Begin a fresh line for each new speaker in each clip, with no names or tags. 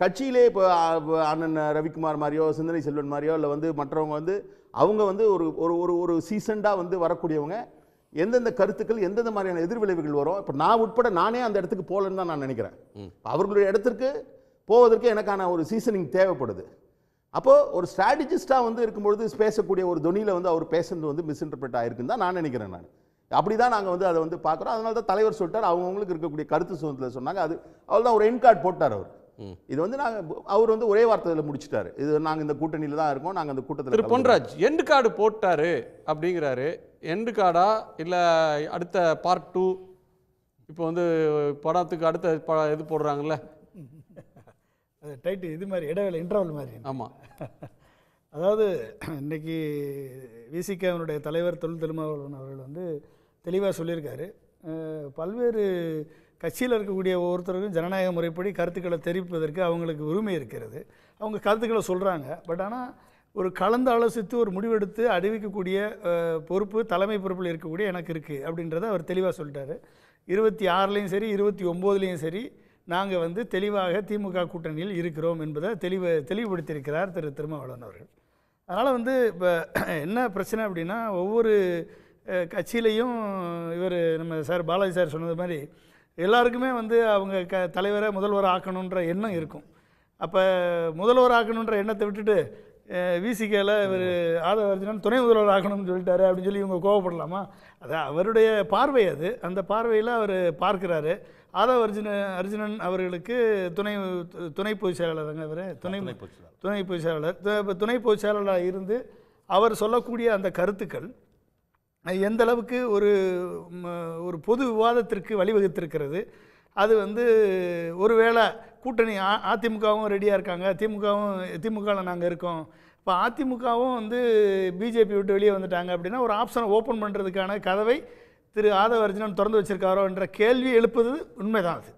கட்சியிலே இப்போ அண்ணன் ரவிக்குமார் மாதிரியோ சிந்தனை செல்வன் மாதிரியோ இல்லை வந்து மற்றவங்க வந்து அவங்க வந்து ஒரு ஒரு ஒரு ஒரு சீசண்டாக வந்து வரக்கூடியவங்க எந்தெந்த கருத்துக்கள் எந்தெந்த மாதிரியான எதிர்விளைவுகள் வரும் இப்போ நான் உட்பட நானே அந்த இடத்துக்கு போகலன்னு தான் நான் நினைக்கிறேன். அவர்களுடைய இடத்திற்கு போவதற்கு எனக்கான ஒரு சீசனிங் தேவைப்படுது. அப்போது ஒரு ஸ்ட்ராட்டஜிஸ்டாக வந்து இருக்கும்பொழுது பேசக்கூடிய ஒரு தொனியில் வந்து அவர் பேசுறது வந்து மிஸ்இன்டர்பிரட் ஆயிருக்குன்னு தான் நான் நினைக்கிறேன் நான். அப்படி தான் நாங்கள் வந்து அதை வந்து பார்க்குறோம். அதனால தான் தலைவர் சொல்லிட்டார். அவங்கவுங்களுக்கு இருக்கக்கூடிய கருத்து சுதந்திரத்தில் சொன்னாங்க. அது அவள் தான் ஒரு என் கார்டு போட்டார் அவர். இது வந்து நாங்கள் அவர் வந்து ஒரே வார்த்தையில் முடிச்சிட்டாரு. இது நாங்கள் இந்த கூட்டணியில் தான் இருக்கோம் நாங்கள் அந்த
திரு
கூட்டத்தில்
பொன்ராஜ் எண்டு கார்டு போட்டாரு அப்படிங்கிறாரு. எண்டு கார்டா இல்லை அடுத்த பார்ட் டூ? இப்போ வந்து படத்துக்கு அடுத்த ப இது போடுறாங்கல்ல.
அது டைட்டு இது மாதிரி இடைவேளை இன்டர்வல் மாதிரி.
ஆமாம்
அதாவது இன்னைக்கு விசிகாவினுடைய தலைவர் தொல் திருமாவளவன் அவர்கள் வந்து தெளிவாக சொல்லியிருக்காரு. பல்வேறு கட்சியில் இருக்கக்கூடிய ஒவ்வொருத்தருக்கும் ஜனநாயக முறைப்படி கருத்துக்களை தெரிவிப்பதற்கு அவங்களுக்கு உரிமை இருக்கிறது. அவங்க கருத்துக்களை சொல்கிறாங்க பட் ஆனால் ஒரு கலந்து ஆலோசித்து ஒரு முடிவெடுத்து அறிவிக்கக்கூடிய பொறுப்பு தலைமை பொறுப்பில் இருக்கக்கூடிய எனக்கு இருக்குது அப்படின்றத அவர் தெளிவாக சொல்லிட்டாரு. இருபத்தி ஆறுலேயும் சரி இருபத்தி ஒம்போதுலேயும் சரி நாங்கள் வந்து தெளிவாக திமுக கூட்டணியில் இருக்கிறோம் என்பதை தெளிவு தெளிவுபடுத்தியிருக்கிறார் திரு திருமாவளவன் அவர்கள். அதனால் வந்து இப்போ என்ன பிரச்சனை அப்படின்னா ஒவ்வொரு கட்சியிலையும் இவர் நம்ம சார் பாலாஜி சார் சொன்னது மாதிரி எல்லாருக்குமே வந்து அவங்க க தலைவரை முதல்வர் ஆக்கணுன்ற எண்ணம் இருக்கும். அப்போ முதல்வர் ஆக்கணுன்ற எண்ணத்தை விட்டுட்டு விசிகேல இவர் ஆதவ அர்ஜுனன் துணை முதல்வர் ஆக்கணும்னு சொல்லிட்டாரு அப்படின்னு சொல்லி இவங்க கோவப்படலாமா? அது அவருடைய பார்வை அது. அந்த பார்வையில் அவர் பார்க்கிறாரு. ஆதவ அர்ஜுன அர்ஜுனன் அவர்களுக்கு துணை துணை பொதுச் செயலாளர் தாங்க அவர் துணை துணை பொதுச் செயலாளர். துணை பொதுச் செயலாளராக இருந்து அவர் சொல்லக்கூடிய அந்த கருத்துக்கள் எந்த அளவுக்கு ஒரு ம, ஒரு பொது விவாதத்திற்கு வழிவகுத்திருக்கிறது. அது வந்து ஒருவேளை கூட்டணி அ அதிமுகவும் ரெடியாக இருக்காங்க. திமுகவும் திமுகவில் நாங்கள் இருக்கோம். இப்போ அதிமுகவும் வந்து பிஜேபி விட்டு வெளியே வந்துட்டாங்க அப்படின்னா ஒரு ஆப்ஷனை ஓப்பன் பண்ணுறதுக்கான கதவை திரு ஆதவர்ஜனன் திறந்து வச்சிருக்காரோ என்ற கேள்வி எழுப்புவது உண்மைதான் அது.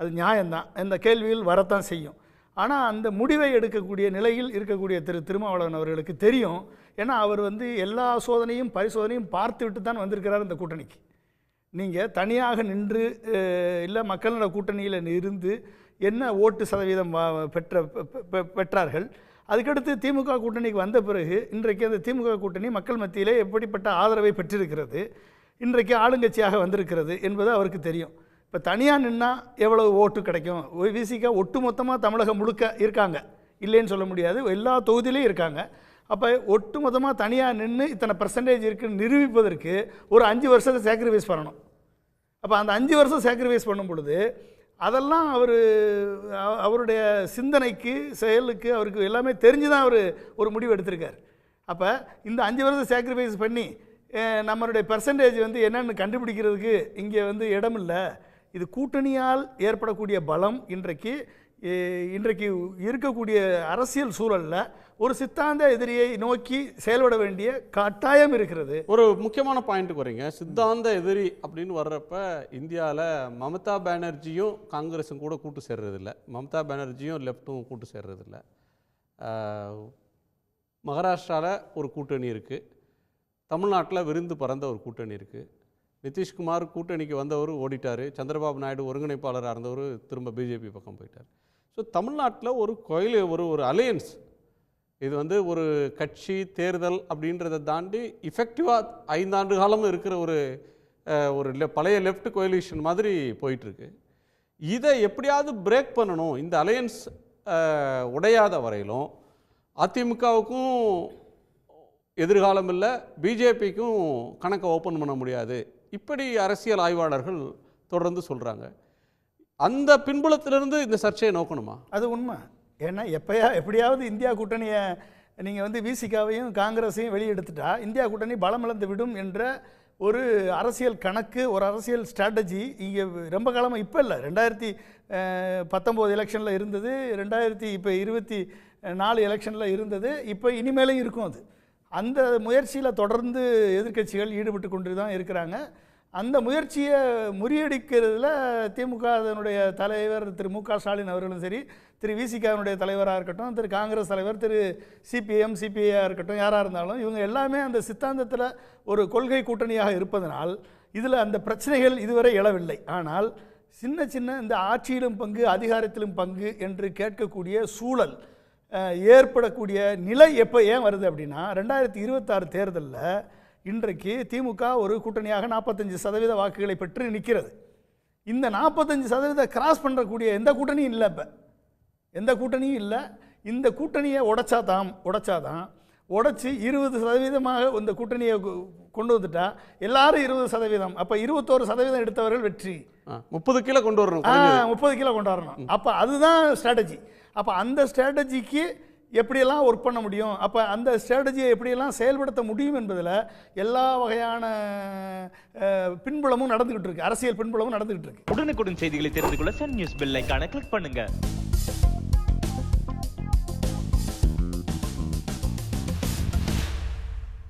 அது நியாயம்தான். இந்த கேள்விகள் வரத்தான் செய்யும். ஆனால் அந்த முடிவை எடுக்கக்கூடிய நிலையில் இருக்கக்கூடிய திரு திருமாவளவன் அவர்களுக்கு தெரியும். ஏன்னா அவர் வந்து எல்லா சோதனையும் பரிசோதனையும் பார்த்து விட்டு தான் வந்திருக்கிறார் இந்த கூட்டணிக்கு. நீங்கள் தனியாக நின்று இல்லை மக்களோட கூட்டணியில் இருந்து என்ன ஓட்டு சதவீதம் பெற்ற பெ- பெற்றார்கள்? அதுக்கடுத்து திமுக கூட்டணிக்கு வந்த பிறகு இன்றைக்கு அந்த திமுக கூட்டணி மக்கள் மத்தியிலே எப்படிப்பட்ட ஆதரவை பெற்றிருக்கிறது? இன்றைக்கு ஆளுங்கட்சியாக வந்திருக்கிறது என்பது அவருக்கு தெரியும். இப்போ தனியாக நின்னால் எவ்வளவு ஓட்டு கிடைக்கும்? விசிக ஒட்டு மொத்தமாக தமிழகம் முழுக்க இருக்காங்க. இல்லைன்னு சொல்ல முடியாது. எல்லா தொகுதியிலையும் இருக்காங்க. அப்போ ஒட்டு மொத்தமாக தனியாக நின்று இத்தனை பர்சன்டேஜ் இருக்குன்னு நிரூபிப்பதற்கு ஒரு அஞ்சு வருஷத்தை சாக்ரிஃபைஸ் பண்ணணும். அப்போ அந்த அஞ்சு வருஷம் சாக்ரிஃபைஸ் பண்ணும் பொழுது அதெல்லாம் அவர் அவருடைய சிந்தனைக்கு செயலுக்கு அவருக்கு எல்லாமே தெரிஞ்சு தான் அவர் ஒரு முடிவு எடுத்திருக்கார். அப்போ இந்த அஞ்சு வருஷம் சாக்ரிஃபைஸ் பண்ணி நம்மளுடைய பெர்சன்டேஜ் வந்து என்னென்னு கண்டுபிடிக்கிறதுக்கு இங்கே வந்து இடம் இல்லை இது கூட்டணியால் ஏற்படக்கூடிய பலம் இன்றைக்கு இன்றைக்கு இருக்கக்கூடிய அரசியல் சூழலில் ஒரு சித்தாந்த எதிரியை நோக்கி செயல்பட வேண்டிய கட்டாயம் இருக்கிறது.
ஒரு முக்கியமான பாயிண்ட்டுக்கு வரீங்க. சித்தாந்த எதிரி அப்படின்னு வர்றப்ப இந்தியாவில் மமதா பானர்ஜியும் காங்கிரஸும் கூட கூட்டு சேர்றதில்ல. மம்தா பானர்ஜியும் லெஃப்ட்டும் கூட்டு சேர்றதில்ல. மகாராஷ்டிராவில் ஒரு கூட்டணி இருக்குது தமிழ்நாட்டில் விருந்து பறந்த ஒரு கூட்டணி இருக்குது நிதிஷ்குமார் கூட்டணிக்கு வந்தவர் ஓடிட்டார். சந்திரபாபு நாயுடு ஒருங்கிணைப்பாளராக இருந்தவர் திரும்ப பிஜேபி பக்கம் போயிட்டார். ஸோ தமிழ்நாட்டில் ஒரு கோயில் ஒரு ஒரு அலையன்ஸ் இது வந்து ஒரு கட்சி தேர்தல் அப்படின்றத தாண்டி இஃபெக்டிவாக ஐந்தாண்டு காலம் இருக்கிற ஒரு ஒரு பழைய லெஃப்ட் கோயிலிஷன் மாதிரி போயிட்டுருக்கு. இதை எப்படியாவது பிரேக் பண்ணணும். இந்த அலையன்ஸ் உடையாத வரையிலும் அதிமுகவுக்கும் எதிர்காலம் இல்லை பிஜேபிக்கும் கணக்கை ஓப்பன் பண்ண முடியாது. இப்படி அரசியல் ஆய்வாளர்கள் தொடர்ந்து சொல்கிறாங்க அந்த பின்புலத்திலிருந்து இந்த சர்ச்சையை நோக்கணுமா?
அது உண்மை. ஏன்னா எப்பயா எப்படியாவது இந்தியா கூட்டணியை நீங்கள் வந்து விசிகாவையும் காங்கிரஸையும் வெளியெடுத்துட்டா இந்தியா கூட்டணி பலமிழந்து விடும் என்ற ஒரு அரசியல் கணக்கு ஒரு அரசியல் ஸ்ட்ராட்டஜி இங்கே ரொம்ப காலமாக இப்போ இல்லை. ரெண்டாயிரத்தி பத்தொம்போது எலெக்ஷனில் இருந்தது. ரெண்டாயிரத்தி இப்போ இருபத்தி நாலு எலெக்ஷனில் இருந்தது. இப்போ இனிமேலும் இருக்கும் அது. அந்த முயற்சியில் தொடர்ந்து எதிர்க்கட்சிகள் ஈடுபட்டு கொண்டு தான் இருக்கிறாங்க. அந்த முயற்சியை முறியடிக்கிறதுல திமுக அதனுடைய தலைவர் திரு மு க ஸ்டாலின் அவர்களும் சரி திரு விசிகாவினுடைய தலைவராக இருக்கட்டும் திரு காங்கிரஸ் தலைவர் திரு சிபிஎம் சிபிஐயாக இருக்கட்டும் யாராக இருந்தாலும் இவங்க எல்லாமே அந்த சித்தாந்தத்தில் ஒரு கொள்கை கூட்டணியாக இருப்பதனால் இதில் அந்த பிரச்சனைகள் இதுவரை எழவில்லை. ஆனால் சின்ன சின்ன இந்த ஆட்சியிலும் பங்கு அதிகாரத்திலும் பங்கு என்று கேட்கக்கூடிய சூழல் ஏற்படக்கூடிய நிலை எப்போ ஏன் வருது அப்படின்னா ரெண்டாயிரத்தி இருபத்தாறு தேர்தலில் இன்றைக்கு திமுக ஒரு கூட்டணியாக நாற்பத்தஞ்சு சதவீத வாக்குகளை பெற்று நிற்கிறது. இந்த நாற்பத்தஞ்சு சதவீத கிராஸ் பண்ணுறக்கூடிய எந்த கூட்டணியும் இல்லை இப்போ. எந்த கூட்டணியும் இல்லை. இந்த கூட்டணியை உடைச்சாதான் உடைச்சாதான் உடைச்சி இருபது சதவீதமாக இந்த கூட்டணியை கொ- கொண்டு வந்துட்டா எல்லாரும் இருபது சதவீதம். அப்போ இருபத்தோரு சதவீதம் எடுத்தவர்கள் வெற்றி.
முப்பது கிலோ கொண்டு வரணும்.
முப்பது கிலோ கொண்டு வரணும். அப்போ அதுதான் ஸ்ட்ராட்டஜி அப்போ அந்த ஸ்ட்ராட்டஜிக்கு எப்படியெல்லாம் ஒர்க் பண்ண முடியும்? அப்போ அந்த ஸ்ட்ராட்டஜியை எப்படியெல்லாம் செயல்படுத்த முடியும் என்பதில் எல்லா வகையான பின்புலமும் நடந்துக்கிட்டு இருக்கு. அரசியல் பின்புலமும் நடந்துக்கிட்டு இருக்கு.
உடனுக்குடன் செய்திகளை தெரிந்து கொள்ள சன் நியூஸ் பெல் ஐகானை கிளிக் பண்ணுங்க.